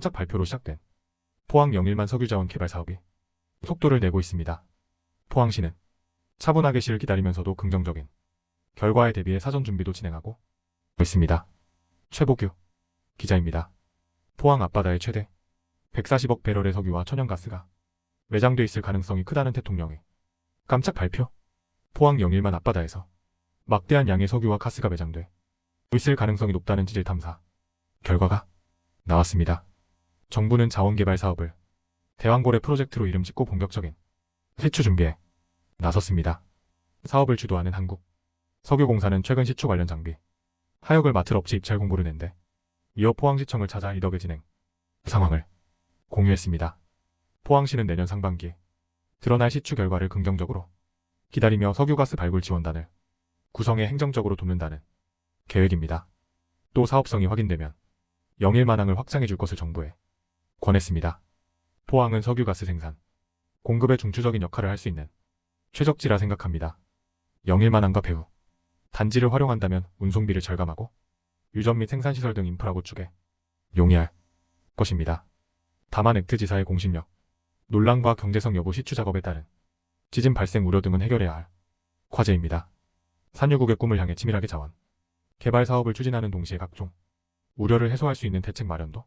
짝 발표로 시작된 포항 영일만 석유자원 개발 사업이 속도를 내고 있습니다. 포항시는 차분하게 시를 기다리면서도 긍정적인 결과에 대비해 사전 준비도 진행하고 있습니다. 최복규 기자입니다. 포항 앞바다에 최대 140억 배럴의 석유와 천연가스가 매장돼 있을 가능성이 크다는 대통령의 깜짝 발표. 포항 영일만 앞바다에서 막대한 양의 석유와 가스가 매장돼 있을 가능성이 높다는 지질 탐사 결과가 나왔습니다. 정부는 자원개발 사업을 대왕고래 프로젝트로 이름 짓고 본격적인 시추 준비에 나섰습니다. 사업을 주도하는 한국 석유공사는 최근 시추 관련 장비 하역을 맡을 업체 입찰 공고를 낸데 이어 포항시청을 찾아 이덕의 진행 상황을 공유했습니다. 포항시는 내년 상반기에 드러날 시추 결과를 긍정적으로 기다리며 석유가스 발굴 지원단을 구성해 행정적으로 돕는다는 계획입니다. 또 사업성이 확인되면 영일만항을 확장해 줄 것을 정부에 권했습니다. 포항은 석유가스 생산, 공급에 중추적인 역할을 할 수 있는 최적지라 생각합니다. 영일만항과 배후, 단지를 활용한다면 운송비를 절감하고 유전 및 생산시설 등 인프라 구축에 용이할 것입니다. 다만 액트지사의 공신력, 논란과 경제성 여부 시추 작업에 따른 지진 발생 우려 등은 해결해야 할 과제입니다. 산유국의 꿈을 향해 치밀하게 자원, 개발 사업을 추진하는 동시에 각종 우려를 해소할 수 있는 대책 마련도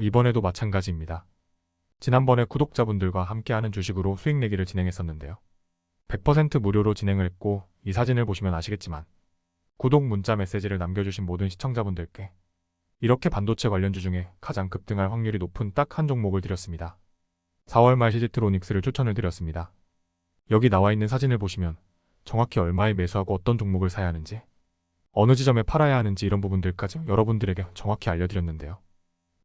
이번에도 마찬가지입니다. 지난번에 구독자분들과 함께하는 주식으로 수익 내기를 진행했었는데요. 100% 무료로 진행을 했고 이 사진을 보시면 아시겠지만 구독 문자 메시지를 남겨주신 모든 시청자분들께 이렇게 반도체 관련주 중에 가장 급등할 확률이 높은 딱 한 종목을 드렸습니다. 4월 말 시지트로닉스를 추천을 드렸습니다. 여기 나와 있는 사진을 보시면 정확히 얼마에 매수하고 어떤 종목을 사야 하는지 어느 지점에 팔아야 하는지 이런 부분들까지 여러분들에게 정확히 알려드렸는데요.